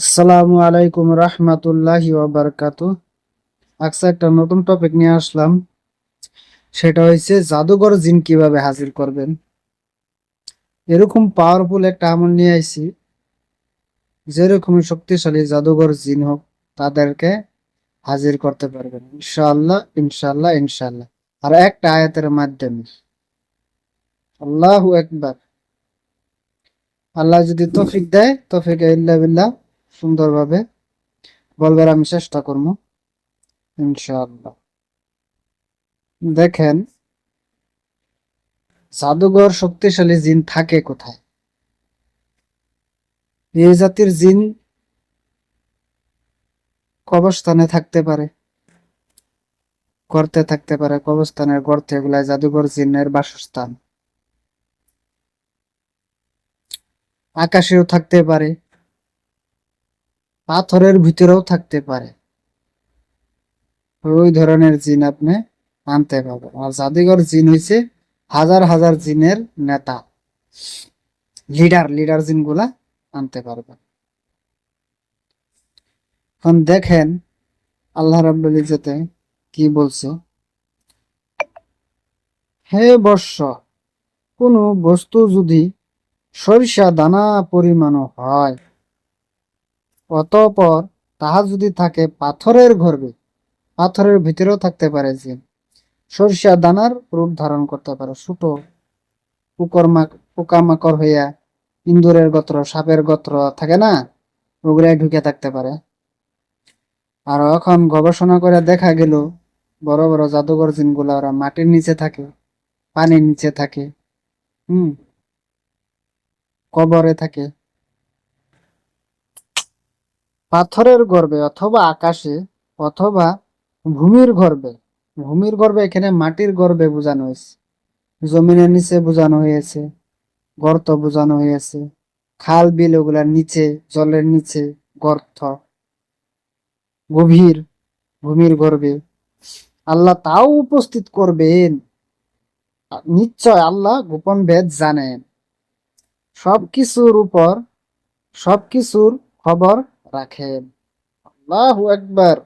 আসসালামু আলাইকুম রহমতুল্লাহি ওয়াবারকাতু আচ্ছা একটা নতুন টপিক নিয়ে আসলাম। সেটা হচ্ছে জাদুঘর জিন কীভাবে হাজির করবেন। এরকম পাওয়ারফুল একটা আমল নিয়ে আইছি। যেরকম শক্তিশালী জাদুঘর জিন হোক, তাদেরকে হাজির করতে পারবেন। ইনশাআল্লাহ ইনশাআল্লাহ ইনশাআল্লাহ। আর একটা আয়াতের মাধ্যমে। আল্লাহু একবার আল্লাহ যদি তৌফিক দেয়, তৌফিক ইল্লা বিল্লাহ। সুন্দরভাবে বলবার আমি চেষ্টা করব, ইনশাআল্লাহ। দেখেন, জাদুঘর শক্তিশালী জিন থাকে কোথায়? এই জাতির জিন কবরস্থানে থাকতে পারে, গর্তে থাকতে পারে। কবরস্থানের গর্তে এগুলা জাদুঘর জিনের বাসস্থান। আকাশেও থাকতে পারে পাথরের ভিতরেও থাকতে পারে। ওই ধরনের জিন আপনি আনতে পারবেন। আর জাদুঘর জিন হইছে হাজার হাজার জিনের নেতা। লিডার লিডার জিনগুলা আনতে পারবেন। এখন দেখেন আল্লাহ রাব্বুল ইজ্জতে কি বলছে। হে বর্ষ, কোন বস্তু যদি সরিষা দানা পরিমাণ হয় অতঃপর তাহা যদি থাকে পাথরের গর্ভে পাথরের ভিতরেও থাকতে পারে যে। সরিষা দানার রূপ ধারণ করতে পারে। ছোট পোকর পোকামাকড় হইয়া ইন্দুরের গোত্র, সাপের গোত্র থাকে না ওগুলাই ঢুকে থাকতে পারে। আর এখন গবেষণা করে দেখা গেল, বড় বড় জাদুঘর জিনগুলা ওরা মাটির নিচে থাকে, পানির নিচে থাকে। হুম, কবরে থাকে। পাথরের গর্বে অথবা আকাশে অথবা ভূমির গর্ভে ভূমির গর্ভে এখানে মাটির গর্ভে বোঝানো হয়েছে। জমিনের নিচে বোঝানো হয়েছে। গর্ত বোঝানো হয়েছে। খাল, বিল ওগুলার নিচে, জলের নিচে গর্ত। গভীর ভূমির গর্ভে আল্লাহ তাও উপস্থিত করবেন। নিশ্চয় আল্লাহ গোপন ভেদ জানেন। সবকিছুর উপর, সবকিছুর খবর রাখেন। আল্লাহু একবার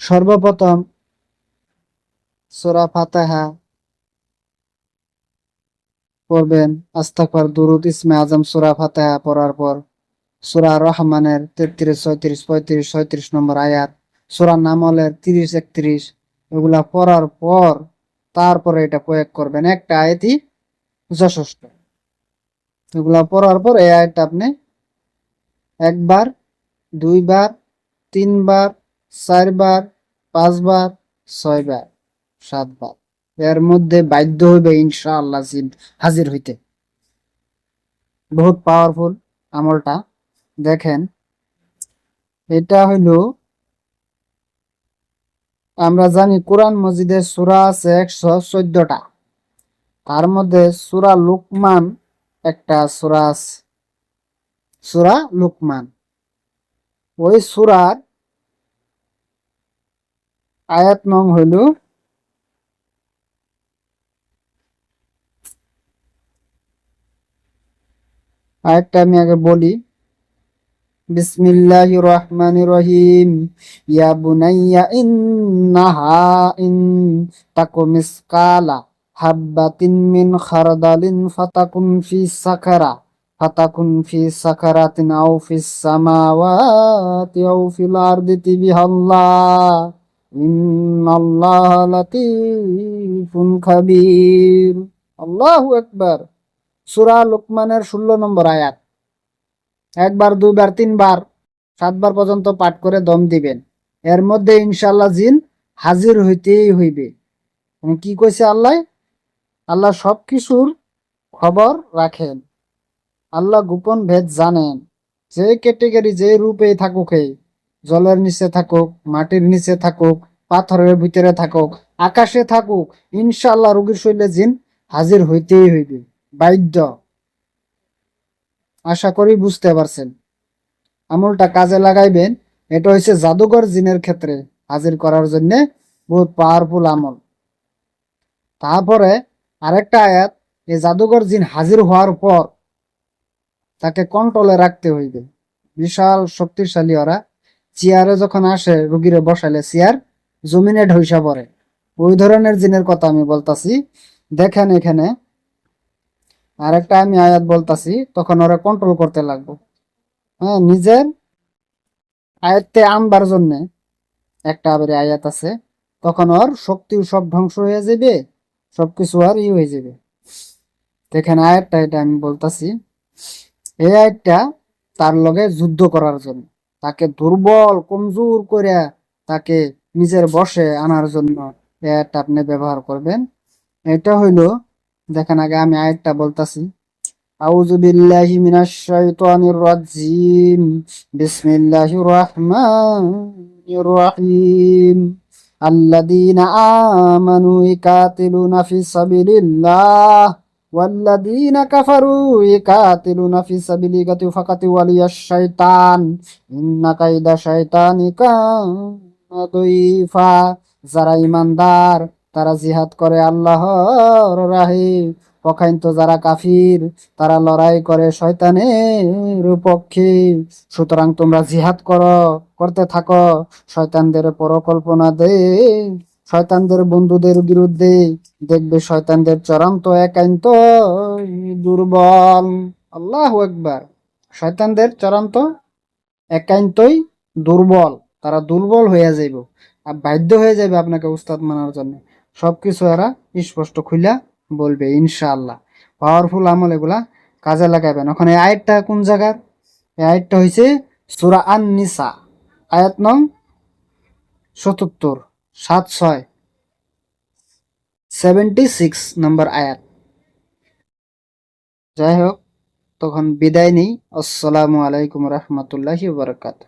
সর্বপ্রথম সূরা ফাতিহা পড়বেন। আস্তাগফার দুরুদ ইসমে আজম সূরা ফাতিহা পড়ার পর সূরা রহমানের তেত্রিশ, ছয়ত্রিশ, পঁয়ত্রিশ, ছয়ত্রিশ নম্বর আয়াত, সূরা নামলের তিরিশ, একত্রিশ, এগুলা পড়ার পর তারপরে এটা প্রয়োগ করবেন। একটা আয়াতই যথেষ্ট। এগুলা পড়ার পর এই আয়াতটা আপনি একবার, দুইবার, তিনবার, চারবার, পাঁচবার, ছয়বার, সাতবার। এর মধ্যে বাধ্য হইবে ইনশাআল্লাহ হাজির হইতে। বহুত পাওয়ারফুল আমলটা। দেখেন, এটা হইল, আমরা জানি কোরআন মজিদের সুরা আছে একশো চোদ্দটা। তার মধ্যে সুরা লুকমান একটা সুরা সুরা লুকমান। ওই সুরার আয়াত নং হইল আয়াতটা আমি আগে বলি। বিসমিল্লাহ রহমান রহিম। ইয়া বুনাইয়া ইন্নাহা ইন তাকু মিসকালা। হাব্বাতিন মিন খারদালিন ফাতাকুন ফি সাকারা ফাতাকুন ফি সাকারাতিন আও ফিস সামাওয়াতি আও ফিল আরদি বিহাল্লাহ ইন্নাল্লাহ লাতীফুন খাবীর আল্লাহু আকবার সূরা লুকমানের 16 নম্বর আয়াত। একবার দুইবার তিনবার, সাতবার পর্যন্ত পাঠ করে দম দিবেন। এর মধ্যে ইনশাল্লাহ জিন হাজির হইতেই হইবে। কি কইছে আল্লাহ? আল্লাহ সব কিছুর খবর রাখেন। আল্লাহ গোপন ভেদ জানেন। যে ক্যাটেগরি যে রূপে থাকুক জলের নিচে থাকুক, মাটির নিচে থাকুক, পাথরের ভিতরে থাকুক, আকাশে থাকুক ইনশাল্লাহ রোগীর শৈলে জিন হাজির হইতেই হইবে। বাধ্য। আশা করি বুঝতে পারছেন। আমলটা কাজে লাগাইবেন, এটা হচ্ছে জাদুঘর জিনের ক্ষেত্রে হাজির করার জন্য বহুত পাওয়ারফুল আমল। তারপরে আরেকটা আয়াত এই জাদুঘর জিন হাজির হওয়ার পর তাকে কন্ট্রোলে রাখতে হইবে। বিশাল শক্তিশালী ওরা। চেয়ারে যখন আসে, রুগীরে বসাইলে চেয়ার, জমিনে ঢইসা পড়ে। ওই ধরনের জিনের কথা আমি বলতাছি। দেখেন এখানে আরেকটা আমি আয়াত বলতাছি, তখন ওরা কন্ট্রোল করতে লাগবো। হ্যাঁ নিজের আয়ত্তে আনবার জন্যে একটা আবার আয়াত আছে। তখন ওর শক্তি সব ধ্বংস হয়ে যাবে সবকিছু আর ই হয়ে যাবে। তো এখানে আয়াতটা এটা আমি বলতাছি, এই আয়াতটা তার লগে যুদ্ধ করার জন্য, তাকে দুর্বল, কমজোর করে তাকে নিজের বসে আনার জন্য এই আয়াতটা আপনি ব্যবহার করবেন। এটা হইল, দেখেন আগে আমি আয়াতটা বলতাছি, আউযু বিল্লাহি মিনাশ শাইতানির রাজিম বিসমিল্লাহির রহমানির রহিম। الذين آمنوا يقاتلون في سبيل الله والذين كفروا يقاتلون في سبيل الله فقط ولي الشيطان إن كيد الشيطان كان ضعيفا যারা ইমানদার তারা জিহাদ করে আল্লাহর রাহে পখাইন্ত যারা কাফির, তারা লড়াই করে শয়তানের পক্ষে। সুতরাং তোমরা জিহাদ করো, করতে থাকো। শয়তানদের পরকল্পনা দে, শয়তানদের বন্ধুদের বিরুদ্ধে দেখবে শয়তানদের চূড়ান্ত একান্ত দুর্বল। আল্লাহ একবার শয়তানদের চূড়ান্ত একান্তই দুর্বল। তারা দুর্বল হয়ে যাইব। আর বাধ্য হয়ে যাবে আপনাকে উস্তাদ মানার জন্য। সবকিছু এরা স্পষ্ট খুইলা বলবে, ইনশাআল্লাহ। পাওয়ারফুল আমল এগুলা কাজে লাগাবেন ওখানে আয়াতটা কোন জায়গার? এই আয়াতটা হয়েছে সুরা আন নিসা আয়াত নং সত্তর, সাত, ছয় সেভেন্টি সিক্স নম্বর আয়াত। যাই হোক, তখন বিদায় নেই। আসসালামু আলাইকুম রহমতুল্লাহি বারকাত